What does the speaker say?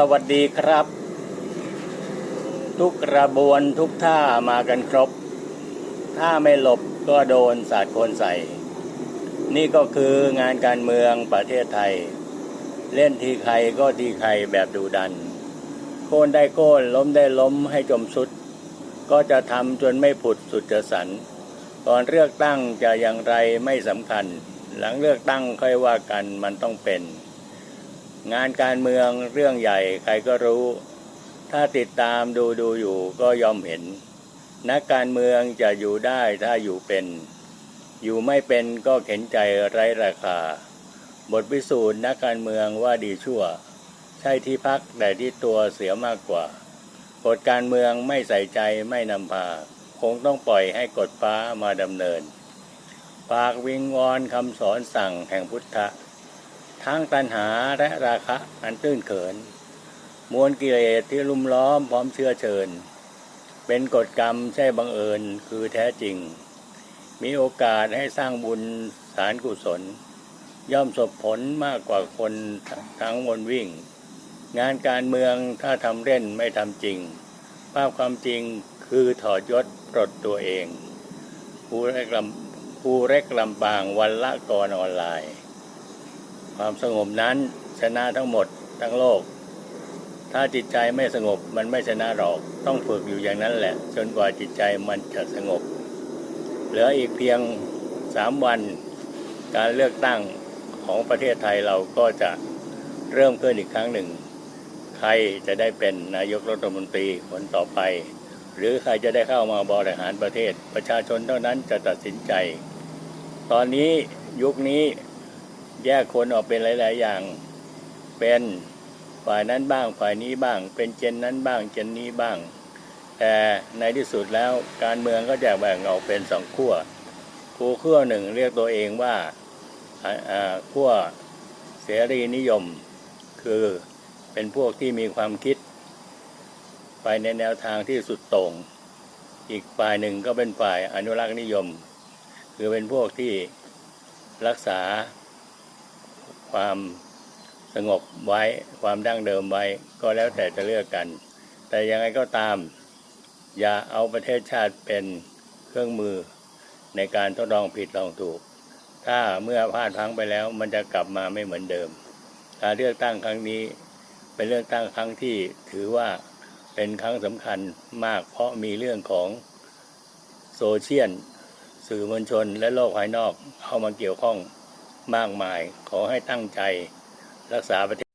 สวัสดีครับ ทุกกระบวนทุกท่ามากันครบ ถ้าไม่หลบก็โดนสาดโคนใส่ นี่ก็คืองานการเมืองประเทศไทย เล่นทีใครก็ทีใครแบบดูดัน โค่นได้โค่นล้มได้ล้มให้จมสุด ก็จะทำจนไม่ผุดสุดจะสันก่อนเลือกตั้งจะอย่างไรไม่สำคัญ หลังเลือกตั้งค่อยว่ากันมันต้องเป็น งานการเมืองเรื่องใหญ่ใครก็รู้ ถ้าติดตามดูดูอยู่ก็ยอมเห็น นักการเมืองจะอยู่ได้ถ้าอยู่เป็น อยู่ไม่เป็นก็เข็นใจไร้ราคา บทพิสูจน์นักการเมืองว่าดีชั่ว ใช่ที่พักแต่ที่ตัวเสียมากกว่ากฎการเมืองไม่ใส่ใจไม่นำพา คงต้องปล่อยให้กฎฟ้ามาดำเนิน ฝากวิงวอนคำสอนสั่งแห่งพุทธะ ทั้งตัณหาและราคะอันตื้นเขิน มวลกิเลสที่ลุมล้อมพร้อมเชื้อเชิญ เป็นกฎกรรมใช่บังเอิญคือแท้จริง มีโอกาสให้สร้างบุญสารกุศล ย่อมสบผลมากกว่าคนทั้งวนวิ่ง งานการเมืองถ้าทำเล่นไม่ทำจริง ภาพความจริงคือถอดยศปลดตัวเองผู้เล็กลำผู้เล็กลำบางวันละกรออนไลน์ ความสงบนั้นชนะทั้งหมดทั้งโลก ถ้าจิตใจไม่สงบมันไม่ชนะหรอก ต้องฝึกอยู่อย่างนั้นแหละ จนกว่าจิตใจมันจะสงบ เหลืออีกเพียงสามวันการเลือกตั้งของประเทศไทยเราก็จะเริ่มขึ้นอีกครั้งหนึ่ง ใครจะได้เป็นนายกรัฐมนตรีคนต่อไป หรือใครจะได้เข้ามาบริหารประเทศ ประชาชนเท่านั้นจะตัดสินใจ ตอนนี้ยุคนี้ แยกคนออกเป็นหลาย ๆ อย่าง เป็นฝ่ายนั้นบ้างฝ่ายนี้บ้าง เป็นเจนนั้นบ้างเจนนี้บ้าง แต่ในที่สุดแล้วการเมืองก็จะแบ่งออกเป็นสองขั้วขั้วขั้วหนึ่งเรียกตัวเองว่าขั้วเสรีนิยม คือเป็นพวกที่มีความคิด ไปในแนวทางที่สุดโต่งอีกฝ่ายหนึ่งก็เป็นฝ่ายอนุรักษ์นิยม คือเป็นพวกที่รักษา ความสงบไว้ความดั้งเดิมไว้ก็แล้วแต่จะเลือกกัน แต่ยังไงก็ตาม อย่าเอาประเทศชาติเป็นเครื่องมือในการทดลองผิดลองถูก ถ้าเมื่อพลาดพังไปแล้ว มันจะกลับมาไม่เหมือนเดิม การเลือกตั้งครั้งนี้ เป็นเลือกตั้งครั้งที่ถือว่าเป็นครั้งสำคัญมาก เพราะมีเรื่องของโซเชียลสื่อมวลชนและโลกภายนอกเข้ามาเกี่ยวข้อง มากมาย ขอให้ตั้งใจรักษาประเทศ